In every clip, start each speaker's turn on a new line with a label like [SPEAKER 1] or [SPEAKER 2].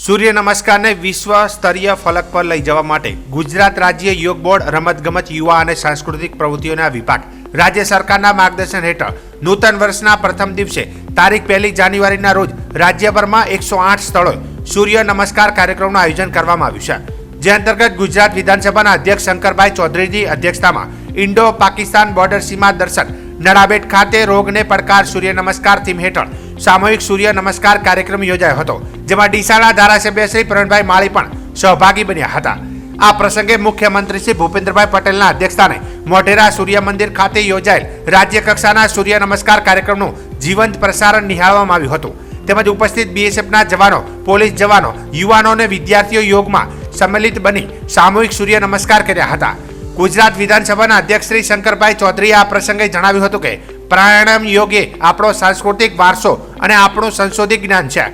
[SPEAKER 1] સૂર્ય નમસ્કારને વિશ્વ સ્તરીય ફલક પર લઈ જવા માટે ગુજરાત રાજ્ય યોગ બોર્ડ રમતગમત યુવા અને સાંસ્કૃતિક પ્રવૃત્તિઓના વિભાગ, રાજ્ય સરકારના માર્ગદર્શન હેઠળ નૂતન વર્ષના પ્રથમ દિવસે તારીખ પહેલી જાન્યુઆરીના રોજ રાજ્યભરમાં એકસો આઠ સ્થળોએ સૂર્ય નમસ્કાર કાર્યક્રમનું આયોજન કરવામાં આવ્યું છે. જે અંતર્ગત ગુજરાત વિધાનસભાના અધ્યક્ષ શંકરભાઈ ચૌધરીની અધ્યક્ષતામાં ઇન્ડો પાકિસ્તાન બોર્ડર સીમા દર્શન નડાબેટ ખાતે રોગને પડકાર સૂર્ય નમસ્કાર થીમ હેઠળ સામૂહિક સૂર્ય નમસ્કાર કાર્યક્રમ યોજાયો હતો, જેમાં ડીસાના ધારાસભ્ય શ્રી પ્રવીણભાઈ માળી પણ સહભાગી બન્યા હતા. આ પ્રસંગે મુખ્યમંત્રી શ્રી ભૂપેન્દ્રભાઈ પટેલના અધ્યક્ષસ્થાને મોઢેરા સૂર્ય મંદિર ખાતે યોજાયેલ રાજ્ય કક્ષાના સૂર્ય નમસ્કાર કાર્યક્રમનું જીવંત પ્રસારણ નિહાળવામાં આવ્યું હતું. તેમજ ઉપસ્થિત બીએસએફના જવાનો, પોલીસ જવાનો યુવાનો અને વિદ્યાર્થીઓ યોગમાં સંમેલિત બની સામૂહિક સૂર્ય નમસ્કાર કર્યા હતા. ગુજરાત વિધાનસભાના અધ્યક્ષ શ્રી શંકરભાઈ ચૌધરીએ આ પ્રસંગે જણાવ્યું હતું કે પ્રાણાયામ યોગે આપણો સાંસ્કૃતિક વારસો અને આપણું સંશોધિત જ્ઞાન છે.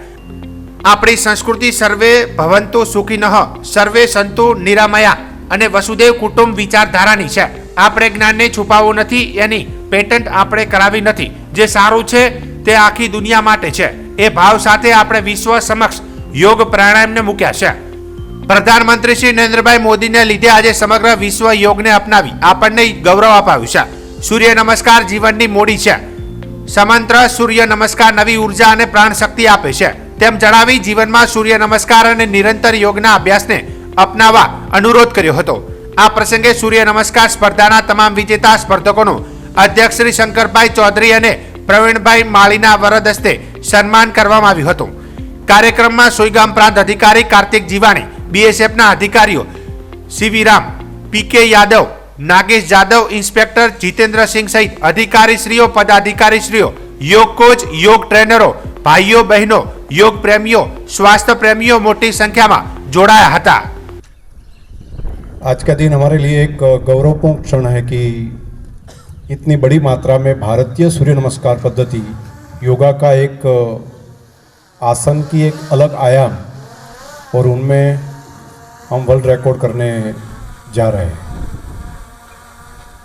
[SPEAKER 1] આપણી સંસ્કૃતિ સર્વે ભવંતુ સુખીનઃ સર્વે સંતુ નિરામયા અને વસુદેવ કુટુંબ વિચારધારાની છે. આપણે જ્ઞાનને છુપાવવું નથી, એની પેટન્ટ આપણે કરાવી નથી. જે સારું છે તે આખી દુનિયા માટે છે. એ ભાવ સાથે આપણે વિશ્વ સમક્ષ યોગ પ્રાણાયામને મૂક્યા છે. પ્રધાનમંત્રી શ્રી નરેન્દ્રભાઈ મોદીને લીધે આજે સમગ્ર વિશ્વ યોગને અપનાવી આપણને ગૌરવ અપાવ્યું છે. સૂર્ય નમસ્કાર જીવનની મોડી છે. સમંત્ર સૂર્ય નમસ્કાર નવી ઊર્જા અને પ્રાણ શક્તિ આપે છે. તેમ જણાવી જીવનમાં સૂર્ય નમસ્કાર અને નિરંતર યોગના અભ્યાસને અપનાવવા અનુરોધ કર્યો હતો. આ પ્રસંગે સૂર્ય નમસ્કાર સ્પર્ધાના તમામ વિજેતા સ્પર્ધકોનું અધ્યક્ષ શ્રી શંકરભાઈ ચૌધરી અને પ્રવીણભાઈ માળીના વરદ હસ્તે સન્માન કરવામાં આવ્યું હતું. કાર્યક્રમમાં સોઈગામ પ્રાંત અધિકારી કાર્તિક જીવાણી બીએસએફના અધિકારીઓ C V Ram P K Yadav Nagesh Jadav inspector Jitendrasinh સહિત અધિકારીશ્રીઓ પદાધિકારીશ્રીઓ યોગ કોચ યોગ ટ્રેનરો ભાઈઓ બહેનો યોગ પ્રેમીઓ સ્વાસ્થ્ય પ્રેમીઓ મોટી સંખ્યામાં જોડાયા હતા
[SPEAKER 2] आज का दिन हमारे लिए एक गौरवपूर्ण क्षण है कि इतनी बड़ी मात्रा में भारतीय सूर्य नमस्कार पद्धति योगा का एक आसन की एक अलग आयाम और उनमें हम वर्ल्ड रिकॉर्ड करने जा रहे हैं।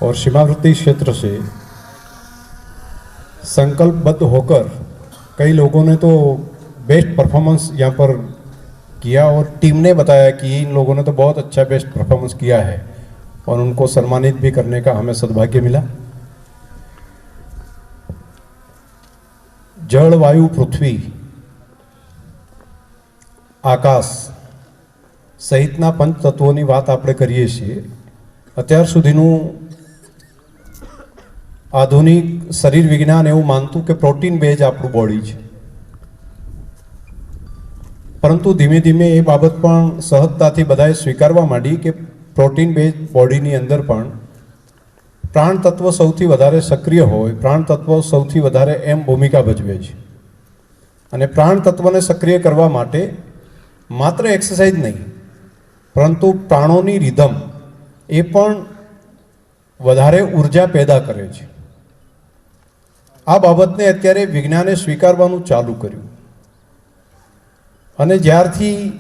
[SPEAKER 2] और सीमावर्ती क्षेत्र से संकल्पबद्ध होकर कई लोगों ने तो बेस्ट परफॉर्मेंस यहाँ पर किया और टीम ने बताया कि इन लोगों ने तो बहुत अच्छा बेस्ट परफॉर्मेंस किया है और उनको सम्मानित भी करने का हमें सद्भाग्य मिला। जल वायु पृथ्वी, आकाश સહિતના પંચ તત્વોની વાત આપણે કરીએ છીએ. અત્યાર સુધીનું આધુનિક શરીર વિજ્ઞાન એવું માનતું કે પ્રોટીન બેઝ આપણું બોડી છે. પરંતુ ધીમે ધીમે એ બાબત પણ સહજતાથી બધાએ સ્વીકારવા માંડી કે પ્રોટીન બેઝ બોડીની અંદર પણ પ્રાણ તત્વ સૌથી વધારે સક્રિય હોય, પ્રાણ તત્વ સૌથી વધારે એમ ભૂમિકા ભજવે છે. અને પ્રાણ તત્વને સક્રિય કરવા માટે માત્ર એક્સરસાઇઝ નહીં પરંતુ પ્રાણોની રિધમ એ પણ વધારે ઊર્જા પેદા કરે છે. આ બાબતને અત્યારે વિજ્ઞાને સ્વીકારવાનું ચાલુ કર્યું. અને જ્યારથી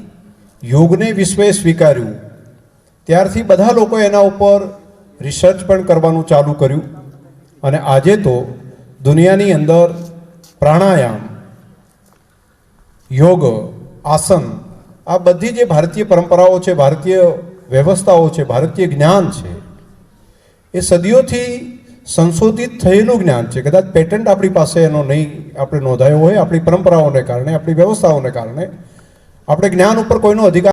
[SPEAKER 2] યોગને વિશ્વએ સ્વીકાર્યું, ત્યારથી બધા લોકો એના ઉપર રિસર્ચ પણ કરવાનું ચાલુ કર્યું. અને આજે તો દુનિયાની અંદર પ્રાણાયામ, યોગ, આસન આ બધી જે ભારતીય પરંપરાઓ છે, ભારતીય વ્યવસ્થાઓ છે, ભારતીય જ્ઞાન છે, એ સદીઓથી સંશોધિત થયેલું જ્ઞાન છે. કદાચ પેટન્ટ આપણી પાસે એનો નહીં, આપણે નોંધાયો હોય, આપણી પરંપરાઓને કારણે, આપણી વ્યવસ્થાઓને કારણે, આપણે જ્ઞાન ઉપર કોઈનો અધિકાર